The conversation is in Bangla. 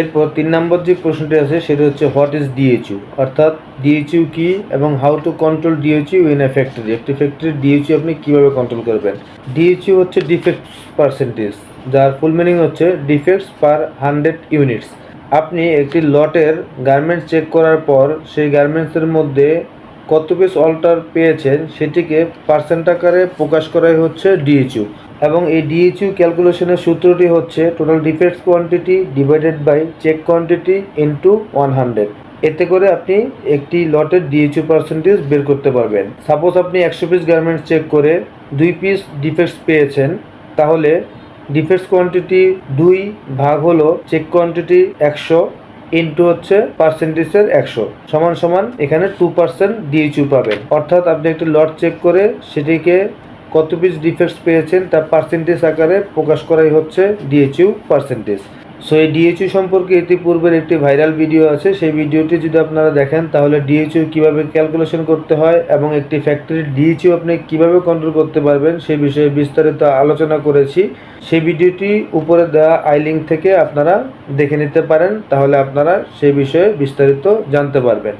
এরপর তিন নম্বর যে প্রশ্নটি আছে, সেটা হচ্ছে হোয়াট ইজ ডিএইচইউ অর্থাৎ ডিএইচইউ কি এবং how to control DHU in a factory একটি ফ্যাক্টরির ডিএইচইউ আপনি কীভাবে কন্ট্রোল করবেন? ডিএইচইউ হচ্ছে ডিফেক্টস পার্সেন্টেজ যার ফুল মিনিং হচ্ছে ডিফেক্টস পার হান্ড্রেড ইউনিটস আপনি একটি লটের গার্মেন্টস চেক করার পর, সেই গার্মেন্টসের মধ্যে কত পিস অল্টার পেয়েছেন, সেটিকে পার্সেন্ট আকারে প্রকাশ করাই হচ্ছে ডিএইচইউ এবং এই ডিএইচইউ ক্যালকুলেশনের সূত্রটি হচ্ছে total defects quantity divided by check quantity into one hundred এতে করে আপনি একটি লটের ডিএইচইউ পার্সেন্টেজ বের করতে পারবেন। সাপোজ আপনি একশো পিস গার্মেন্টস চেক করে দুই পিস ডিফেক্টস পেয়েছেন, তাহলে ডিফেক্টস কোয়ান্টিটি দুই ভাগ হলো চেক কোয়ান্টিটি একশো ইন্টু হচ্ছে পার্সেন্টেজের একশো। সমান সমান এখানে টু পার্সেন্ট ডিএইচইউ পাবেন। অর্থাৎ আপনি একটি লট চেক করে সেটিকে কত পিস ডিফেক্টস পেয়েছেন তার পার্সেন্টেজ আকারে প্রকাশ করাই হচ্ছে ডিএইচইউ পার্সেন্টেজ সো এই ডিএইচইউ সম্পর্কে ইতিপূর্বের একটি ভাইরাল ভিডিও আছে। সেই ভিডিওটি যদি আপনারা দেখেন, তাহলে ডিএইচইউ কীভাবে ক্যালকুলেশন করতে হয় এবং একটি ফ্যাক্টরির ডিএইচইউ আপনি কীভাবে কন্ট্রোল করতে পারবেন সেই বিষয়ে বিস্তারিত আলোচনা করেছি। সেই ভিডিওটি উপরে দেওয়া আই লিঙ্ক থেকে আপনারা দেখে নিতে পারেন, তাহলে আপনারা সেই বিষয়ে বিস্তারিত জানতে পারবেন।